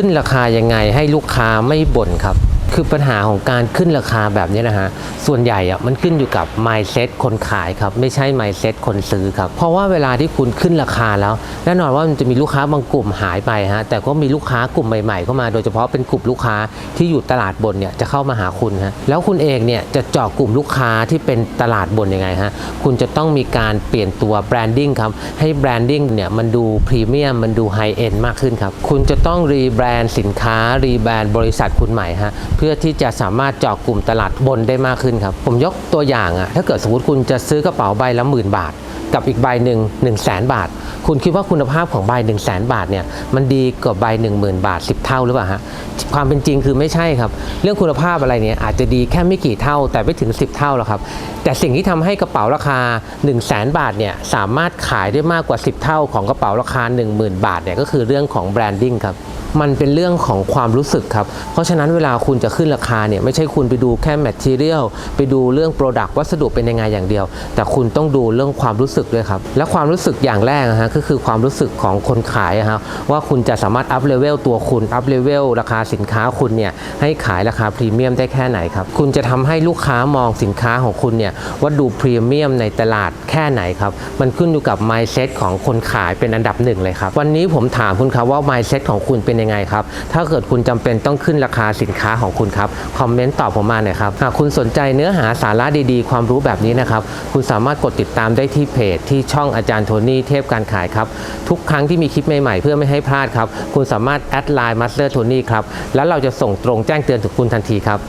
ขึ้นราคายังไงให้ลูกค้าไม่บ่นครับ คือปัญหาของการขึ้นราคาแบบนี้นะฮะ ส่วนใหญ่อะมันขึ้นอยู่กับ mindset คนขายครับ ไม่ใช่ mindset คนซื้อครับ เพราะว่าเวลาที่คุณขึ้นราคาแล้ว แน่นอนว่ามันจะมีลูกค้าบางกลุ่มหายไปฮะ แต่ก็มีลูกค้ากลุ่มใหม่ ๆ เข้ามา โดยเฉพาะเป็นกลุ่มลูกค้าที่อยู่ตลาดบนเนี่ยจะเข้ามาหาคุณฮะ แล้วคุณเองเนี่ยจะเจาะกลุ่มลูกค้าที่เป็นตลาดบนยังไงฮะ คุณจะต้องมีการเปลี่ยนตัวแบรนดิ้งครับ ให้แบรนดิ้งเนี่ยมันดูพรีเมียม มันดูไฮเอ็นมากขึ้นครับ คุณจะต้องรีแบรนด์สินค้า รีแบรนด์บริษัทคุณใหม่ฮะเพื่อที่จะสามารถเจาะกลุ่มตลาดบนได้มากขึ้นครับ ผมยกตัวอย่างอะถ้าเกิดสมมติคุณจะซื้อกระเป๋าใบละหมื่นบาท กับอีกใบหนึ่ง1 0 0 0 0แสนบาท คุณคิดว่าคุณภาพของใบ1 0 0 0 0แสนบาทเนี่ยมันดีกว่าใบ 1 0,000 บาท 10 เท่าหรือเปล่าฮะความเป็นจริงคือไม่ใช่ครับ เรื่องคุณภาพอะไรเนี่ยอาจจะดีแค่ไม่กี่เท่าแต่ไม่ถึง 10 เท่าหรอกครับ แต่สิ่งที่ทำให้กระเป๋าราคา 1 0 0 0 0แสนบาทเนี่ยสามารถขายได้มากกว่า 10 เท่าของกระเป๋าราคา 10,000 บาทเนี่ยก็คือเรื่องของแบรนดิ้งครับ มันเป็นเรื่องของความรู้สึกครับ เพราะฉะนั้นเวลาคุณจะขึ้นราคาเนี่ยไม่ใช่คุณไปดูแค่ material ไปดูเรื่อง product วัสดุเป็นยังไงอย่างเดียว แต่คุณต้องดูเรื่องความรู้สึกด้วยครับ และความรู้สึกอย่างแรกนะฮะก็คือความรู้สึกของคนขายอะครับว่าคุณจะสามารถ up level ตัวคุณ up level ราคาสินค้าคุณเนี่ยให้ขายราคาพรีเมียมได้แค่ไหนครับ คุณจะทำให้ลูกค้ามองสินค้าของคุณเนี่ยว่าดูพรีเมียมในตลาดแค่ไหนครับ มันขึ้นอยู่กับ mindset ของคนขายเป็นอันดับหนึ่งเลยครับ วันนี้ผมถามคุณครับว่า mindset ของคุณเป็นยังไงครับ ถ้าเกิดคุณจำเป็นต้องขึ้นราคาสินค้าของคุณครับคอมเมนต์ตอบผมมาหน่อยครับหากคุณสนใจเนื้อหาสาระดีๆ ความรู้แบบนี้นะครับคุณสามารถกดติดตามได้ที่เพจ ที่ช่องอาจารย์โทนี่เทพการขายครับทุกครั้งที่มีคลิปใหม่ๆเพื่อไม่ให้พลาดครับคุณสามารถแอดไลน์มาสเตอร์โทนี่ครับแล้วเราจะส่งตรงแจ้งเตือนถึงคุณทันทีครับ